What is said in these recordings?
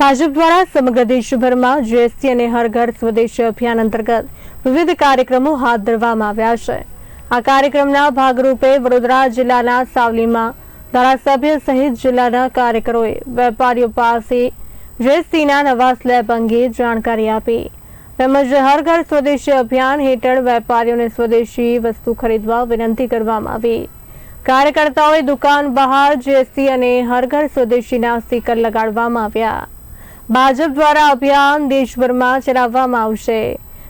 ભાજપ દ્વારા સમગ્ર દેશભરમાં જીએસટી અને હર ઘર સ્વદેશી અભિયાન અંતર્ગત વિવિધ કાર્યક્રમો હાથ ધરવામાં આવ્યા છે. આ કાર્યક્રમના ભાગરૂપે વડોદરા જિલ્લાના સાવલીમાં ધારાસભ્ય સહિત જિલ્લાના કાર્યકરોએ વેપારીઓ પાસે જીએસટીના નવા સ્લેબ અંગે જાણકારી આપી. તેમજ હર ઘર સ્વદેશી અભિયાન હેઠળ વેપારીઓને સ્વદેશી વસ્તુ ખરીદવા વિનંતી કરવામાં આવી. કાર્યકર્તાઓએ દુકાન બહાર જીએસટી અને હર ઘર સ્વદેશીના સ્ટીકર લગાડવામાં આવ્યા. ભાજપ દ્વારા અભિયાન દેશભરમાં ચલાવવામાં આવશે.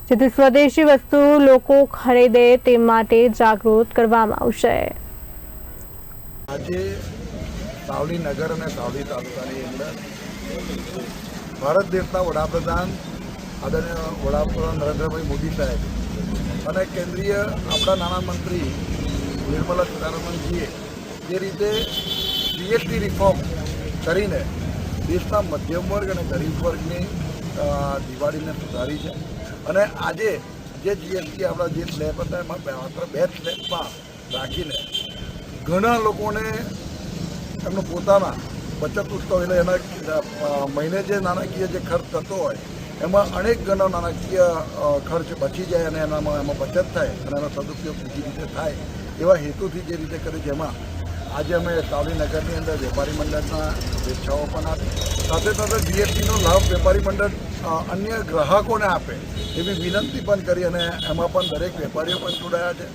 જેથી સ્વદેશી વસ્તુ લોકો ખરીદે તે માટે જાગૃત કરવામાં આવશે. આજે સાવલી નગર અને સાવલી તાલુકાની અંદર ભારત દેશના વડાપ્રધાન આદરણીય વડાપ્રધાન નરેન્દ્રભાઈ મોદી સાહેબ અને કેન્દ્રીય આપણા નાણામંત્રી નિર્મલા સીતારામનજીએ જે રીતે જીએસટી રિફોર્મ કરીને દેશના મધ્યમ વર્ગ અને ગરીબ વર્ગની દિવાળીને સુધારી છે. અને આજે જે જીએસટી આપણા જે સ્લેબ હતા, એમાં માત્ર બે સ્લેબમાં રાખીને ઘણા લોકોને એમનો પોતાના બચત ઉત્સવ એટલે એના મહિને જે નાણાકીય જે ખર્ચ થતો હોય, એમાં અનેક ગણો નાણાકીય ખર્ચ બચી જાય અને એનામાં, એમાં બચત થાય અને એનો સદુપયોગ બીજી રીતે થાય એવા હેતુથી જે રીતે કરે એમાં આજે અમે કાવલીનગરની અંદર વેપારી મંડળના શુભેચ્છાઓ પણ આપી. સાથે સાથે જીએસટીનો લાભ વેપારી મંડળ અન્ય ગ્રાહકોને આપે એવી વિનંતી પણ કરી અને એમાં પણ દરેક વેપારીઓ પણ જોડાયા છે.